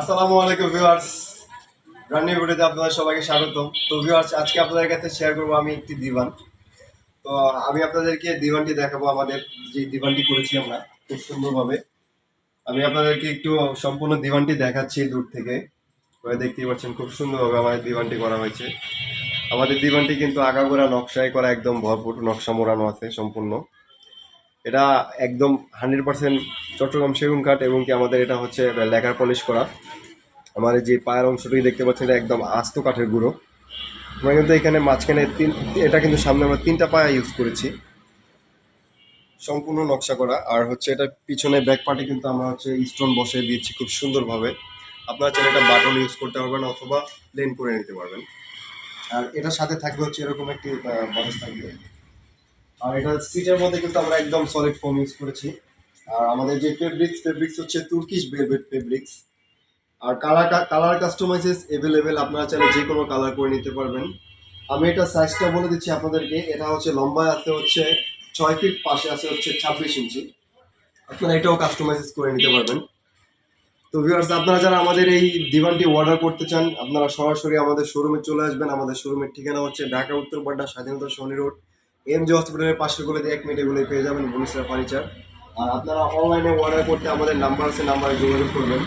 আসসালামু আলাইকুম ভিউয়ার্স। রান্নি ভিডিওতে আপনাদের সবাইকে স্বাগতম। তো ভিউয়ার্স, আজকে আপনাদের কাছে শেয়ার করব আমি একটি দিবান। তো আমি আপনাদেরকে দিবানটি দেখাবো, আমাদের যে দিবানটি করেছি আমরা খুব সুন্দরভাবে। আমি আপনাদেরকে একটু সম্পূর্ণ দিবানটি দেখাচ্ছি দূর থেকে। দেখতেই পাচ্ছেন, খুব সুন্দরভাবে আমাদের দিবানটি করা হয়েছে। আমাদের দিবানটি কিন্তু আগাগোড়া নকশায় করা একদম ভরপুর নকশা মোড়ানো আছে সম্পূর্ণ। এটা একদম হান্ড্রেড পার্সেন্ট চট্টগ্রাম সেগুন কাঠ এবং কি আমাদের এটা হচ্ছে লেকার পলিশ করা। আমাদের যে পায়ের অংশটি দেখতে পাচ্ছেন, এটা একদম আস্ত কাঠের গুঁড়ো। আমরা কিন্তু এখানে মাঝখানে তিন এটা কিন্তু সামনে আমরা তিনটা পায়া ইউজ করেছি। সম্পূর্ণ নকশা করা। আর হচ্ছে এটা পিছনে ব্যাক পার্টে কিন্তু আমরা হচ্ছে স্টোন বসিয়ে দিয়েছি খুব সুন্দরভাবে। আপনারা চাইলে এটা বাটন ইউজ করতে পারবেন অথবা প্লেন করে নিতে পারবেন। আর এটার সাথে থাকবে হচ্ছে এরকম একটি বাস থাকবে। আর এটা সিটের মধ্যে কিন্তু আমরা একদম সলিড ফোম ইউজ করেছি। আর আমাদের যে ফেব্রিক্স ফেব্রিক্স হচ্ছে তুর্কিশ ভেলভেট ফেব্রিক্স আর কালার কালার কাস্টমাইজেস এভেলেবেল আপনারা চাইলে যে কোনো কালার করে নিতে পারবেন। আমি এটা সাইজটা বলে দিচ্ছি আপনাদেরকে। এটা হচ্ছে লম্বায় আছে হচ্ছে ছয় ফিট পাশে আছে হচ্ছে ছাব্বিশ ইঞ্চি। আপনারা এটাও কাস্টমাইজ করে নিতে পারবেন। তো ভিউয়ার্স আপনারা যারা আমাদের এই দিবানটি অর্ডার করতে চান, আপনারা সরাসরি আমাদের শোরুমে চলে আসবেন। আমাদের শোরুমের ঠিকানা হচ্ছে ঢাকা, উত্তর পাড্ডা, স্বাধীনতা শনি রোড এম জি হসপিটালের পাশে গুলো এক মিনিটে এগুলো পেয়ে যাবেন বনিসরা ফার্নিচার আর আপনারা অনলাইনে অর্ডার করতে আমাদের নাম্বার আছে নাম্বারে যোগাযোগ করবেন।